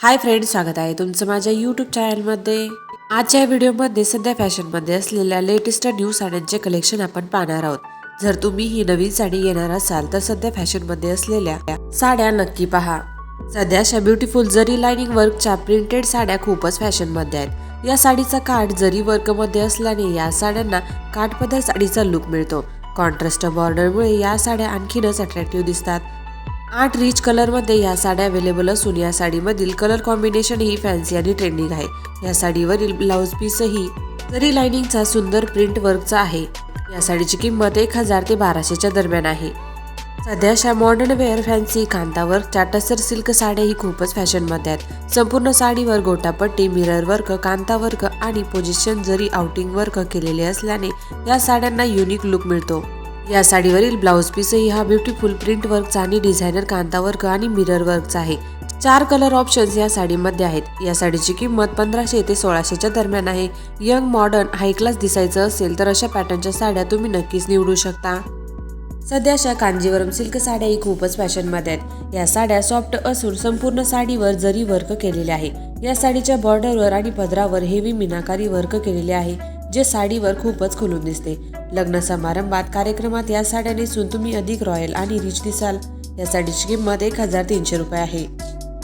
Hi friend स्वागत आहे तुमचं माझ्या यूट्यूब चॅनलमध्ये आजच्या व्हिडिओमध्ये सध्या फॅशनमध्ये असलेल्या लेटेस्ट न्यू साड्यांचे कलेक्शन आपण पाहणार आहोत. जर तुम्ही ही नवीन साडी येणार असाल तर सध्या फॅशनमध्ये असलेल्या साड्या नक्की पहा. सध्या अशा ब्युटिफुल जरी लाइनिंग वर्कच्या प्रिंटेड साड्या खूपच फॅशनमध्ये आहेत. या साडीचा काठ जरी वर्कमध्ये असल्याने या साड्यांना काठपदर साडीचा लुक मिळतो. कॉन्ट्रास्ट बॉर्डरमुळे या साड्या आणखीनच अट्रॅक्टिव्ह दिसतात. आठ रिच कलरमध्ये या साड्या अवेलेबल असून या साडीमधील कलर कॉम्बिनेशन ही फॅन्सी आणि ट्रेंडिंग आहे. या साडीवरील ब्लाउज पीसही जरी लाइनिंगचा सुंदर प्रिंट वर्कचा आहे या साडीची किंमत एक हजार ते बाराशेच्या दरम्यान आहे. सध्या अशा मॉडर्न वेअर फॅन्सी कांता चाटसर सिल्क साड्या ही खूपच फॅशनमध्ये आहेत. संपूर्ण साडीवर gotapatti mirror work kantha work आणि पोझिशन जरी आउटिंग वर्क केलेले असल्याने या साड्यांना युनिक लुक मिळतो. या साडीवरील ब्लाऊज पीसही हा ब्युटिफुल प्रिंट वर्कचा आणि डिझायनर कांता वर्क आणि मिरर वर्कचा आहे. चार कलर ऑप्शन्स या साडीमध्ये आहेत. या साडीची किंमत पंधराशे ते सोळाशेच्या दरम्यान आहे. यंग मॉडर्न हाय क्लास दिसायचं असेल तर अशा पॅटर्नच्या साड्या तुम्ही नक्कीच निवडू शकता. सध्या अशा कांजीवरम सिल्क साड्या ही खूपच फॅशनमध्ये आहेत. या साड्या सॉफ्ट असून संपूर्ण साडीवर जरी वर्क केलेले आहे. या साडीच्या बॉर्डरवर आणि पदरावर हेवी मीनाकारी वर्क केलेले आहे जे साडीवर खूपच खुलून दिसते. लग्न समारंभात कार्यक्रमात या साड्या नेसून तुम्ही अधिक रॉयल आणि रिच दिसाल. या साडीची किंमत एक हजार तीनशे रुपये आहे.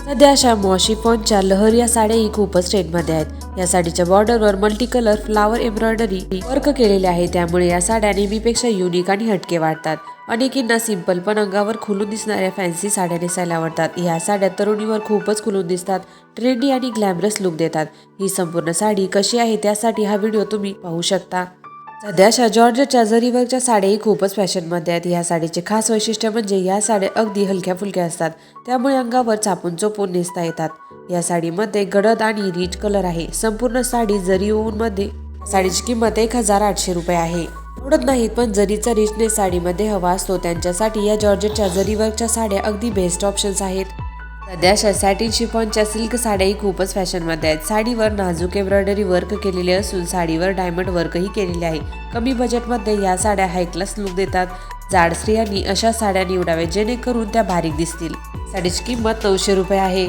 सध्या अशा मॉशी फॉनच्या लहर या साड्याही खूपच ट्रेंडमध्ये आहेत. या साडीच्या बॉर्डरवर multi colour flower embroidery work केलेले आहे. त्यामुळे या साड्या नेहमीपेक्षा युनिक आणि हटके वाटतात. अनेकींना सिंपल पण अंगावर खुलून दिसणाऱ्या फॅन्सी साड्या नेसायला आवडतात. ह्या साड्या तरुणीवर खूपच खुलून दिसतात. ट्रेंडी आणि ग्लॅमरस लुक देतात. ही संपूर्ण साडी कशी आहे त्यासाठी हा व्हिडिओ तुम्ही पाहू शकता. सध्या अशा जॉर्जच्या जरीवरच्या साड्याही खूपच फॅशनमध्ये आहेत. या साडीचे खास वैशिष्ट्य म्हणजे या साड्या अगदी हलक्या फुलक्या असतात. त्यामुळे अंगावर चापून चोपून नेसता येतात. या साडीमध्ये गडद आणि रिच कलर आहे. संपूर्ण साडी जरी मध्ये साडीची किंमत एक हजार आठशे रुपये आहे. आवडत नाहीत पण जरीचा रिचनेस साडीमध्ये हवा असतो त्यांच्यासाठी या जॉर्जेटच्या जरीवरच्या साड्या अगदी बेस्ट ऑप्शन्स आहेत. सध्या सॅटिन शिफॉनच्या सिल्क साड्याही खूपच फॅशनमध्ये आहेत. साडीवर नाजूक एम्ब्रॉयडरी वर्क केलेले असून साडीवर डायमंड वर्कही केलेले आहे. कमी बजेटमध्ये या साड्या हायक्लास लुक देतात. जाड स्त्रियांनी अशा साड्या निवडाव्या जेणेकरून त्या बारीक दिसतील. साडीची किंमत नऊशे रुपये आहे.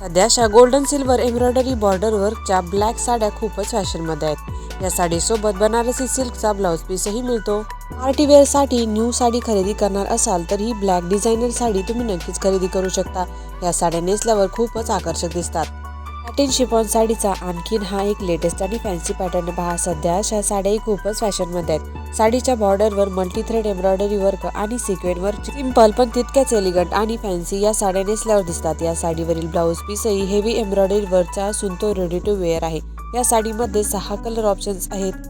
सध्या अशा गोल्डन सिल्वर एम्ब्रॉयडरी बॉर्डर वर्कच्या ब्लॅक साड्या खूपच फॅशनमध्ये आहेत. या साडीसोबत बनारसी सिल्कचा ब्लाऊज पीसही मिळतो. पार्टी वेअरसाठी न्यू साडी खरेदी करणार असाल तर ही ब्लॅक डिझायनर साडी तुम्ही नक्कीच खरेदी करू शकता. या साड्या नेसल्यावर खूपच आकर्षक दिसतात. पॅटिन शिफॉन साडीचा आणखीन हा एक लेटेस्ट आणि फॅन्सी पॅटर्न पहा सध्या अशा साड्याही खूपच फॅशनमध्ये आहेत. साडीच्या बॉर्डरवर मल्टी थ्रेड एम्ब्रॉयडरी वर्क आणि सिक्वेट वर्क सिंपल पण तितक्याच एलिगंट आणि फॅन्सी या साड्या नेसल्यावर दिसतात. या साडीवरील ब्लाऊज पीसही हेवी एम्ब्रॉयडरी वर्कचा असून तो रेडी टू वेअर आहे. या साडीमध्ये सहा कलर ऑप्शन्स आहेत.